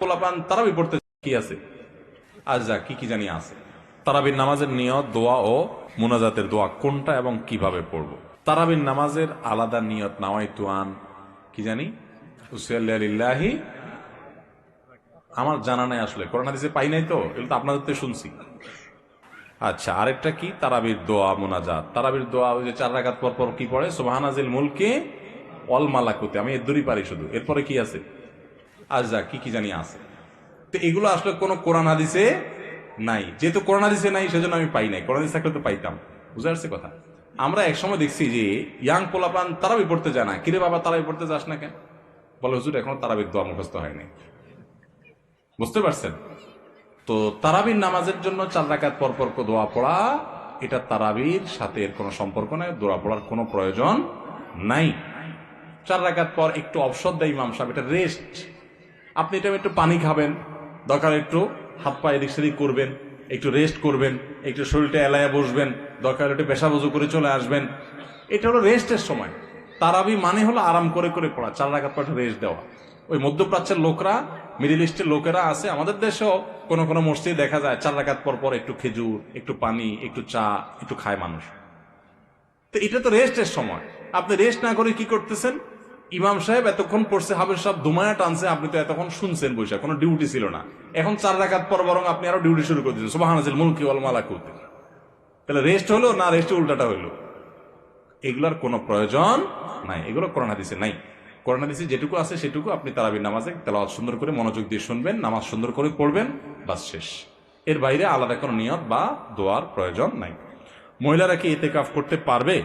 পোলাপান তারাবি পড়তে কি আছে? আজ যা, কি কি জানি আছে। তারাবির নামাজের নিয়ত, দোয়া ও মুনাজাতের দোয়া কোনটা এবং কীভাবে পড়ব? তারাবির নামাজের আলাদা নিয়ত নাওয়াই তুয়ান কি জানি? হুসিয়াল্লাহি আমার জানা নাই আসলে। করোনা দিছে পাই নাই তো? এগুলো তো আপনাদের তো শুনছি। আচ্ছা আরেকটা কি? তারাবির দোয়া, মোনাজাত। তারাবির দোয়া, ওই যে চার রাকাত পর পর কি পড়ে? সোবাহানাজিল মুলকে অল মালাকুতে। আমি এর দূরই পারি শুধু। এরপরে কি আছে? আজ কি কি জানি আছে। তো এগুলো আসলে কোনো কোরআন হাদিসে নাই। যেহেতু কোরআন হাদিসে নাই, সেজন্য আমি পাই নাই। কোরআন থাকলে তো পাইতাম। বুঝতে পারছে কথা? আমরা একসময় দেখছি যে, ইয়াং পোলাপান তারাবি পড়তে যায় না। কিরে বাবা, তারাবি পড়তে যাস না কেন? বলে, হুজুর, এখনও তারাবির দোয়া মুখস্থ হয়নি বুঝতে পারছেন? তো তারাবির নামাজের জন্য চার রাকাত পর পর করে দোয়া পড়া, এটা তারাবির সাথে এর কোনো সম্পর্ক নাই। দোয়া পড়ার কোনো প্রয়োজন নাই। চার রাকাত পর একটু অবসর দেয় ইমাম সাহেব। এটা রেস্ট আপনি এটা একটু পানি খাবেন, দরকার একটু হাত পা এদিক সেদিক করবেন, একটু রেস্ট করবেন, একটু শরীরটা এলায়া বসবেন, দরকার একটু পেশা বজু করে চলে আসবেন। এটা হলো রেস্টের সময়। তারাবি মানে হলো আরাম করে করে পড়া, চার রাকাত পর রেস্ট দেওয়া। ওই মধ্যপ্রাচ্যের লোকরা মিডিল ইস্টের লোকেরা আছে, আমাদের দেশেও কোনো কোনো মসজিদে দেখা যায়, চার রাকাত পর পর একটু খেজুর, একটু পানি, একটু চা, একটু খায় মানুষ। তো এটা তো রেস্টের সময়। আপনি রেস্ট না করে কি করতেছেন? ইমাম সাহেব এতক্ষণ পড়ছে হাবের সব দুমায়া টানছে, আপনি তো এতক্ষণ শুনছেন বৈশা কোনো ডিউটি ছিল না। এখন চার রাকাত পর বরং আপনি আরও ডিউটি শুরু করে দিচ্ছেন সুবাহ মুলকি ওয়াল মালাকুতে। তাহলে রেস্ট হলো না রেস্টে উল্টাটা হইল এগুলোর কোনো প্রয়োজন নাই। এগুলো করোনা দিছে নাই। করোনা দিছে যেটুকু আছে সেটুকু আপনি তারাবির নামাজে তেলাওয়াত সুন্দর করে মনোযোগ দিয়ে শুনবেন, নামাজ সুন্দর করে পড়বেন, বাস শেষ। এর বাইরে আলাদা কোনো নিয়ত বা দোয়ার প্রয়োজন নাই। মহিলারা কি এতে কাফ করতে পারবে?